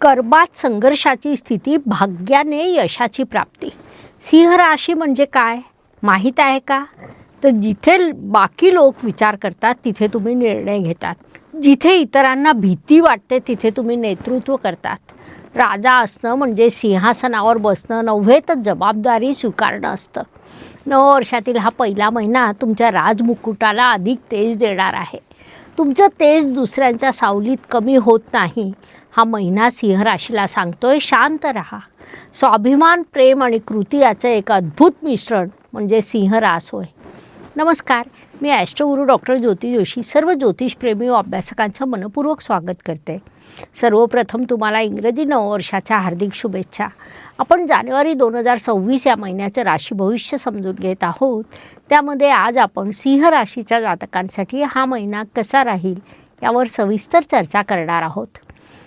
कर्बात संघर्षाची स्थिती भाग्याने यशाची प्राप्ती. सिंह राशी म्हणजे काय? माहीत आहे का? तर जिथे बाकी लोक विचार करतात तिथे तुम्ही निर्णय घेतात. जिथे इतरांना भीती वाटते तिथे तुम्ही नेतृत्व करतात. राजा असणं म्हणजे सिंहासनावर बसणं नव्हे तर जबाबदारी स्वीकारणं असतं. नववर्षातील हा पहिला महिना तुमच्या राजमुकुटाला अधिक तेज देणार आहे. तुमचं तेज दुसऱ्यांच्या सावलीत कमी होत नाही. हा महिना सिंह राशीला सांगतोय. शांत रहा. स्वाभिमान प्रेम आणि कृती याचं एक अद्भुत मिश्रण म्हणजे सिंह रास होय. नमस्कार. मी ॲस्ट्रोगुरू डॉक्टर ज्योती जोशी सर्व ज्योतिषप्रेमी व अभ्यासकांचं मनपूर्वक स्वागत करते. सर्वप्रथम तुम्हाला इंग्रजी नववर्षाच्या हार्दिक शुभेच्छा. आपण जानेवारी दोन हजार सव्वीस या महिन्याचं राशी भविष्य समजून घेत आहोत. त्यामध्ये आज आपण सिंह राशीच्या जातकांसाठी हा महिना कसा राहील यावर सविस्तर चर्चा करणार आहोत.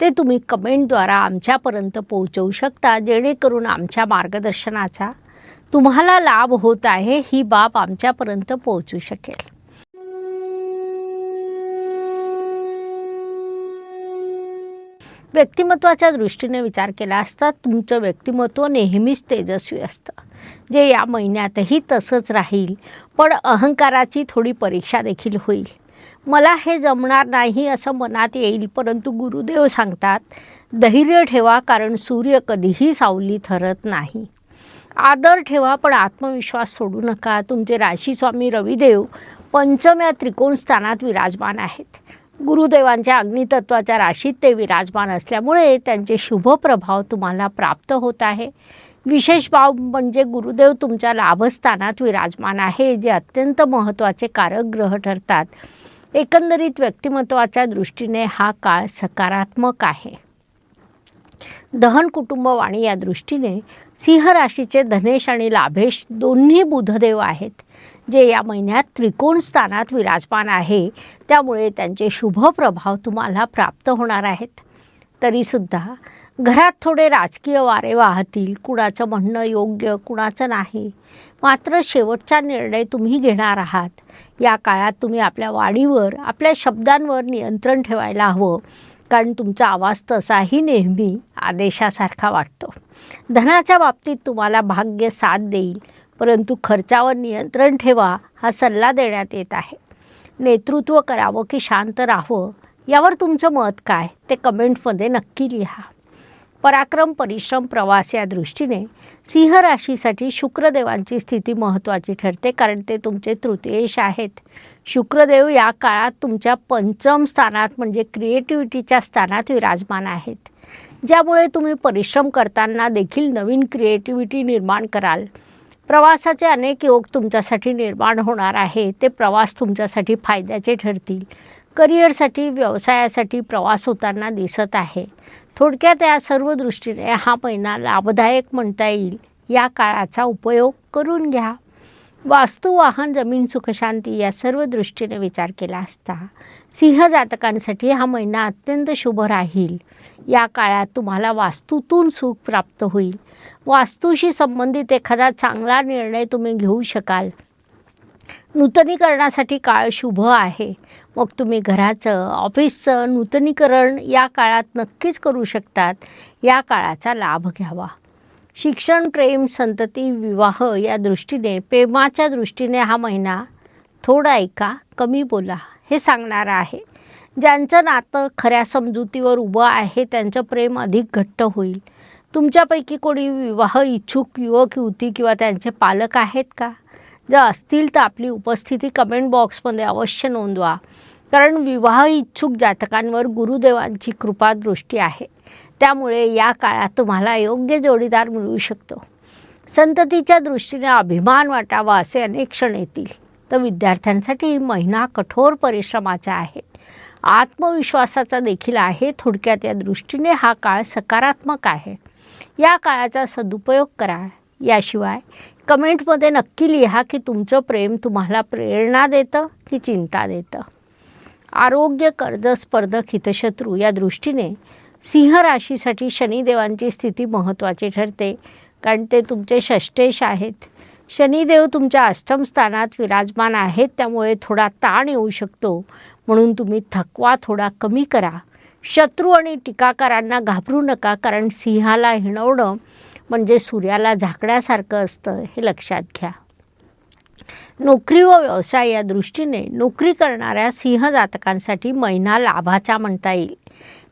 ते तुम्ही कमेंटद्वारा आमच्यापर्यंत पोहोचवू शकता जेणेकरून आमच्या मार्गदर्शनाचा तुम्हाला लाभ होत आहे ही बाब आमच्यापर्यंत पोहोचू शकेल. व्यक्तिमत्वाच्या दृष्टीने विचार केला असता तुमचं व्यक्तिमत्व नेहमीच तेजस्वी असतं. जे या महिन्यातही तसंच राहील पण अहंकाराची थोडी परीक्षा देखील होईल. मला हे जमणार नाही असं मनात येईल परंतु गुरुदेव सांगतात धैर्य ठेवा कारण सूर्य कधीही सावली ठरत नाही. आदर ठेवा पण आत्मविश्वास सोडू नका. तुमचे राशीस्वामी रविदेव पंचम्या त्रिकोण स्थानात विराजमान आहेत. गुरुदेवांच्या अग्नितत्वाच्या राशीत ते विराजमान असल्यामुळे त्यांचे शुभ प्रभाव तुम्हाला प्राप्त होत आहे. विशेष भाव म्हणजे गुरुदेव तुमच्या लाभस्थानात विराजमान आहे जे अत्यंत महत्त्वाचे कारक ग्रह ठरतात. एकंदरीत व्यक्तिमत्वाच्या दृष्टीने हा काळ सकारात्मक आहे. दहन कुटुंब वाणी या दृष्टीने सिंह राशीचे धनेश आणि लाभेश दोन्ही बुधदेव आहेत जे या महिन्यात त्रिकोण स्थानात विराजमान आहे. त्यामुळे त्यांचे शुभ प्रभाव तुम्हाला प्राप्त होणार आहेत. तरीसुद्धा घरात थोडे राजकीय वारे वाहतील कुणाचं म्हणणं योग्य कुणाचं नाही. मात्र शेवटचा निर्णय तुम्ही घेणार आहात. या काळात तुम्ही आपल्या वाणीवर आपल्या शब्दांवर नियंत्रण ठेवायला हवं. कारण तुमचा आवाज तसाही नेहमी आदेशासारखा वाटतो. धनाच्या बाबतीत तुम्हाला भाग्य साथ देईल परंतु खर्चावर नियंत्रण ठेवा हा सल्ला देण्यात येत आहे. नेतृत्व करावं की शांत राहावं यावर तुमचं मत काय? ते कमेंटमध्ये नक्की लिहा. पराक्रम परिश्रम प्रवास या दृष्टीने सिंह राशीसाठी शुक्रदेवांची स्थिती महत्त्वाची ठरते कारण ते तुमचे तृतीयेश आहेत. शुक्रदेव या काळात तुमच्या पंचम स्थानात म्हणजे क्रिएटिव्हिटीच्या स्थानात विराजमान आहेत. ज्यामुळे तुम्ही परिश्रम करताना देखील नवीन क्रिएटिव्हिटी निर्माण कराल. प्रवासाचे अनेक योग तुमच्यासाठी निर्माण होणार आहे. ते प्रवास तुमच्यासाठी फायद्याचे ठरतील. करिअरसाठी व्यवसायासाठी प्रवास होताना दिसत आहे. थोडक्यात या सर्व दृष्टीने हा महिना लाभदायक म्हणता येईल. या काळाचा उपयोग करून घ्या. वास्तू वाहन जमीन सुखशांती या सर्व दृष्टीने विचार केला असता सिंह जातकांसाठी हा महिना अत्यंत शुभ राहील. या काळात तुम्हाला वास्तूतून सुख प्राप्त होईल. वास्तूशी संबंधित एखादा चांगला निर्णय तुम्ही घेऊ शकाल. नूतनीकरणासाठी काळ शुभ आहे. मग तुम्ही घराचं ऑफिसचं नूतनीकरण या काळात नक्कीच करू शकतात. या काळाचा लाभ घ्यावा. शिक्षण प्रेम संतती विवाह या दृष्टीने प्रेमाच्या दृष्टीने हा महिना थोडा ऐका कमी बोला हे सांगणारा आहे. ज्यांचं नातं खऱ्या समजुतीवर उभं आहे त्यांचं प्रेम अधिक घट्ट होईल. तुमच्यापैकी कोणी विवाह इच्छुक युवक युवती किंवा त्यांचे पालक आहेत का? जर असतील तर आपली उपस्थिती कमेंट बॉक्समध्ये अवश्य नोंदवा. कारण विवाह इच्छुक जातकांवर गुरुदेवांची कृपा दृष्टी आहे. त्यामुळे या काळात तुम्हाला योग्य जोडीदार मिळू शकतो. संततीच्या दृष्टीने अभिमान वाटावा असे अनेक क्षण येतील. तर विद्यार्थ्यांसाठी महिना कठोर परिश्रमाचा आहे. आत्मविश्वासाचा देखील आहे. थोडक्यात या दृष्टीने हा काळ सकारात्मक आहे. या काळाचा सदुपयोग करा. याशिवाय कमेंटमध्ये नक्की लिहा की तुमचं प्रेम तुम्हाला प्रेरणा देतं की चिंता देतं. आरोग्य कर्ज स्पर्धक हितशत्रू या दृष्टीने सिंह राशीसाठी शनिदेवांची स्थिती महत्त्वाची ठरते कारण ते तुमचे षष्टेश आहेत. शनिदेव तुमच्या अष्टम स्थानात विराजमान आहेत त्यामुळे थोडा ताण येऊ शकतो. म्हणून तुम्ही थकवा थोडा कमी करा. शत्रू आणि टीकाकारांना घाबरू नका कारण सिंहाला हिणवणं म्हणजे सूर्याला झाकण्यासारखं असतं हे लक्षात घ्या. नोकरी व व्यवसाय या दृष्टीने नोकरी करणाऱ्या सिंह जातकांसाठी महिना लाभाचा म्हणता येईल.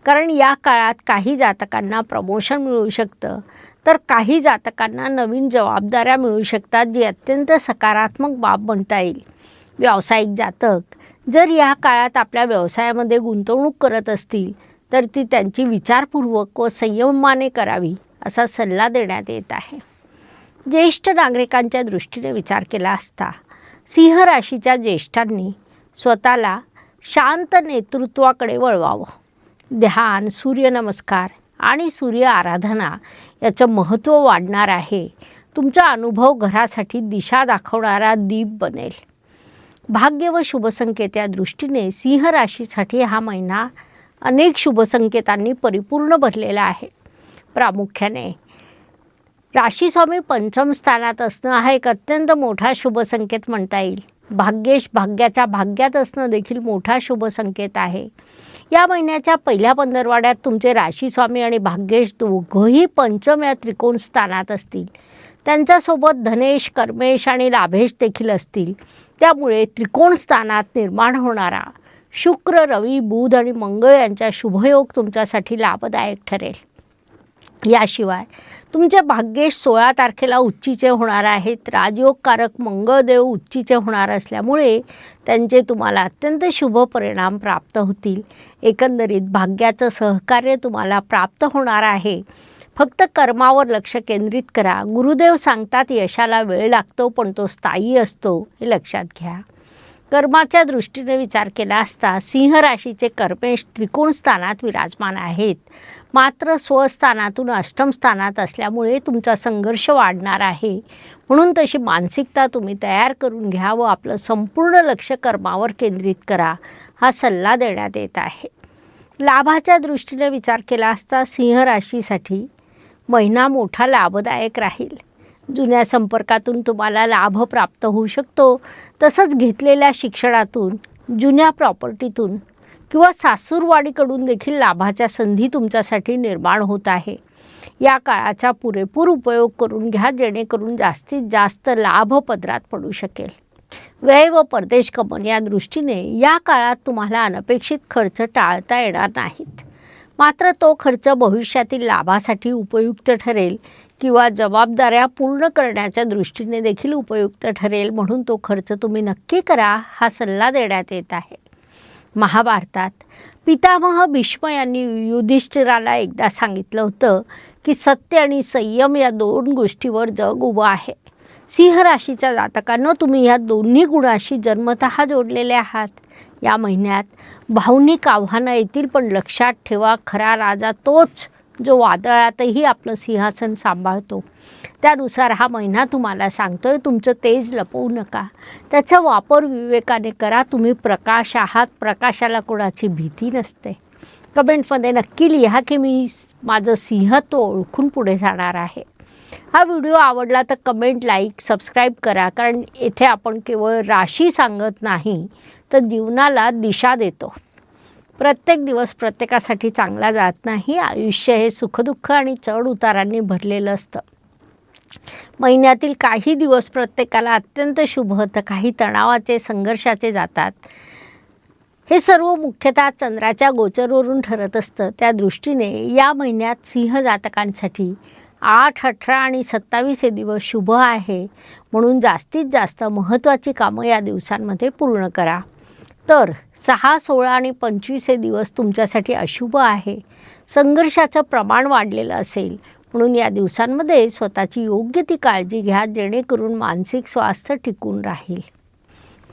कारण या काळात काही जातकांना प्रमोशन मिळू शकतं तर काही जातकांना नवीन जबाबदाऱ्या मिळू शकतात जी अत्यंत सकारात्मक बाब म्हणता येईल. व्यावसायिक जातक जर या काळात आपल्या व्यवसायामध्ये गुंतवणूक करत असतील तर ती त्यांची विचारपूर्वक व संयमाने करावी. असा सल्ला देण्यात येत आहे. ज्येष्ठ नागरिकांच्या दृष्टीने विचार केला असता सिंह राशीच्या ज्येष्ठांनी स्वतःला शांत नेतृत्वाकडे वळवावं. ध्यान सूर्यनमस्कार आणि सूर्य आराधना याचं महत्त्व वाढणार आहे. तुमचा अनुभव घरासाठी दिशा दाखवणारा दीप बनेल. भाग्य व शुभसंकेत या दृष्टीने सिंह राशीसाठी हा महिना अनेक शुभसंकेतांनी परिपूर्ण भरलेला आहे. प्रामुख्याने. राशीस्वामी पंचम स्थानात असणं हा एक अत्यंत मोठा शुभसंकेत म्हणता येईल. भाग्येश भाग्याच्या भाग्यात असणं देखील मोठा शुभसंकेत आहे. या महिन्याच्या पहिल्या पंधरवाड्यात तुमचे राशीस्वामी आणि भाग्येश दोघंही पंचम या त्रिकोण स्थानात असतील. त्यांच्यासोबत धनेश कर्मेश आणि लाभेश देखील असतील. त्यामुळे त्रिकोण स्थानात निर्माण होणारा शुक्र रवी बुध आणि मंगळ यांचा शुभयोग तुमच्यासाठी लाभदायक ठरेल. याशिवाय तुमचे भाग्येश सोळा तारखेला उच्चीचे होणार आहेत. राजयोगकारक मंगळदेव उच्चीचे होणार असल्यामुळे त्यांचे तुम्हाला अत्यंत शुभ परिणाम प्राप्त होतील. एकंदरीत भाग्याचं सहकार्य तुम्हाला प्राप्त होणार आहे. फक्त कर्मावर लक्ष केंद्रित करा. गुरुदेव सांगतात यशाला वेळ लागतो पण तो स्थायी असतो. हे लक्षात घ्या. कर्माच्या दृष्टीने विचार केला असता सिंह राशीचे कर्मेश त्रिकोण स्थानात विराजमान आहेत. मात्र स्वस्थानातून अष्टम स्थानात असल्यामुळे तुमचा संघर्ष वाढणार आहे. म्हणून तशी मानसिकता तुम्ही तयार करून घ्या व आपलं संपूर्ण लक्ष कर्मावर केंद्रित करा हा सल्ला देण्यात येत आहे. लाभाच्या दृष्टीने विचार केला असता सिंह राशीसाठी महिना मोठा लाभदायक राहील. जुन्या संपर्कातून तुम्हाला लाभ प्राप्त होऊ शकतो. तसंच घेतलेल्या शिक्षणातून जुन्या प्रॉपर्टीतून किंवा सासूरवाडीकडून देखील लाभाच्या संधी तुमच्यासाठी निर्माण होत आहे. या काळाचा पुरेपूर उपयोग करून घ्या जेणेकरून जास्तीत जास्त लाभ पदरात पडू शकेल. व्यय व परदेश कमन या दृष्टीने या काळात तुम्हाला अनपेक्षित खर्च टाळता येणार नाहीत. मात्र तो खर्च भविष्यातील लाभासाठी उपयुक्त ठरेल किंवा जबाबदाऱ्या पूर्ण करण्याच्या दृष्टीने देखील उपयुक्त ठरेल म्हणून तो खर्च तुम्ही नक्की करा हा सल्ला देण्यात येत आहे. महाभारतात पितामह भीष्म यांनी युधिष्ठिराला एकदा सांगितलं होतं की सत्य आणि संयम या दोन गोष्टीवर जग उभं आहे. सिंह राशीच्या जातकांना तुम्ही या दोन्ही गुणाशी जन्मतः जोडलेले आहात. या महिन्यात भावनिक आव्हानं येतील पण लक्षात ठेवा खरा राजा तोच जो वादळातही आपलं सिंहासन सांभाळतो. त्यानुसार हा महिना तुम्हाला सांगतो आहे तुमचं तेज लपवू नका. त्याचा वापर विवेकाने करा तुम्ही प्रकाश आहात प्रकाशाला कोणाची भीती नसते. कमेंटमध्ये नक्की लिहा की मी माझं सिंह तो ओळखून पुढे जाणार आहे. हा व्हिडिओ आवडला तर कमेंट लाईक सबस्क्राईब करा कारण येथे आपण केवळ राशी सांगत नाही तर जीवनाला दिशा देतो. प्रत्येक दिवस प्रत्येकासाठी चांगला जात नाही. आयुष्य हे सुखदुःख आणि चढ उतारांनी भरलेलं असतं. महिन्यातील काही दिवस प्रत्येकाला अत्यंत शुभ तर काही तणावाचे संघर्षाचे जातात. हे सर्व मुख्यतः चंद्राच्या गोचरवरून ठरत असतं. त्या दृष्टीने या महिन्यात सिंह जातकांसाठी आठ अठरा आणि सत्तावीस हे दिवस शुभ आहे. म्हणून जास्तीत जास्त महत्त्वाची कामं या दिवसांमध्ये पूर्ण करा. तर सहा सोळा आणि पंचवीस हे दिवस तुमच्यासाठी अशुभ आहे. संघर्षाचं प्रमाण वाढलेलं असेल. म्हणून या दिवसांमध्ये स्वतःची योग्य ती काळजी घ्या जेणेकरून मानसिक स्वास्थ्य टिकून राहील.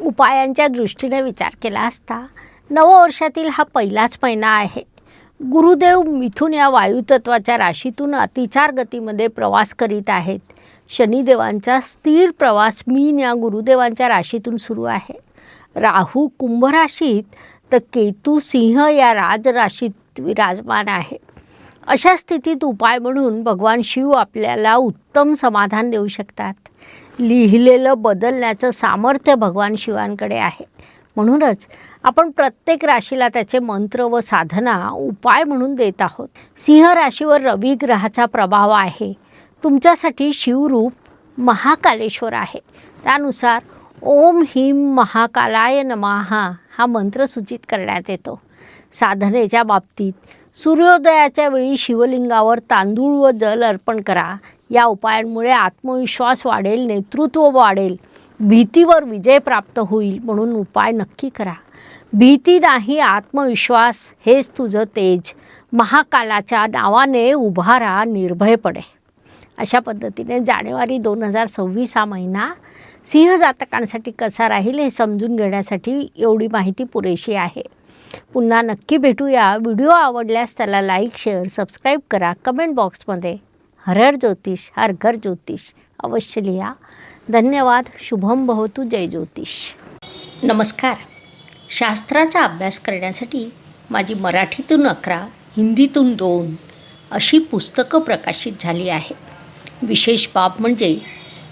उपायांच्या दृष्टीने विचार केला असता नववर्षातील हा पहिलाच महिना आहे. गुरुदेव मिथुन या वायुतत्वाच्या राशीतून अतिचार गतीमध्ये प्रवास करीत आहेत. शनिदेवांचा स्थिर प्रवास मीन या गुरुदेवांच्या राशीतून सुरू आहे. राहू कुंभ राशीत तर केतू सिंह या राजराशीत विराजमान आहे. अशा स्थितीत उपाय म्हणून भगवान शिव आपल्याला उत्तम समाधान देऊ शकतात. लिहिलेलं बदलण्याचं सामर्थ्य भगवान शिवांकडे आहे. म्हणूनच आपण प्रत्येक राशीला त्याचे मंत्र व साधना उपाय म्हणून देत आहोत. सिंह राशीवर रवी ग्रहाचा प्रभाव आहे. तुमच्यासाठी शिवरूप महाकालेश्वर आहे. त्यानुसार ओम हिम महाकालाय नमाहा हा मंत्र सूचित करण्यात येतो. साधनेच्या बाबतीत सूर्योदयाच्या वेळी शिवलिंगावर तांदूळ व जल अर्पण करा. या उपायांमुळे आत्मविश्वास वाढेल नेतृत्व वाढेल भीतीवर विजय प्राप्त होईल म्हणून उपाय नक्की करा. भीती नाही आत्मविश्वास हेच तुझं तेज. महाकालाच्या नावाने उभारा निर्भयपणे अशा पद्धतीने जानेवारी दोन हजार सव्वीस हा महिना सिंह जातकांसाठी कसा राहील हे समजून घेण्यासाठी एवढी माहिती पुरेशी आहे. पुन्हा नक्की भेटूया. व्हिडिओ आवडल्यास त्याला लाईक शेअर सबस्क्राईब करा. कमेंट बॉक्समध्ये हर हर ज्योतिष हर घर ज्योतिष अवश्य लिहा. धन्यवाद. शुभम भवतु. जय ज्योतिष. नमस्कार. शास्त्राचा अभ्यास करण्यासाठी माझी मराठीतून अकरा हिंदीतून दोन अशी पुस्तकं प्रकाशित झाली आहे. विशेष बाब म्हणजे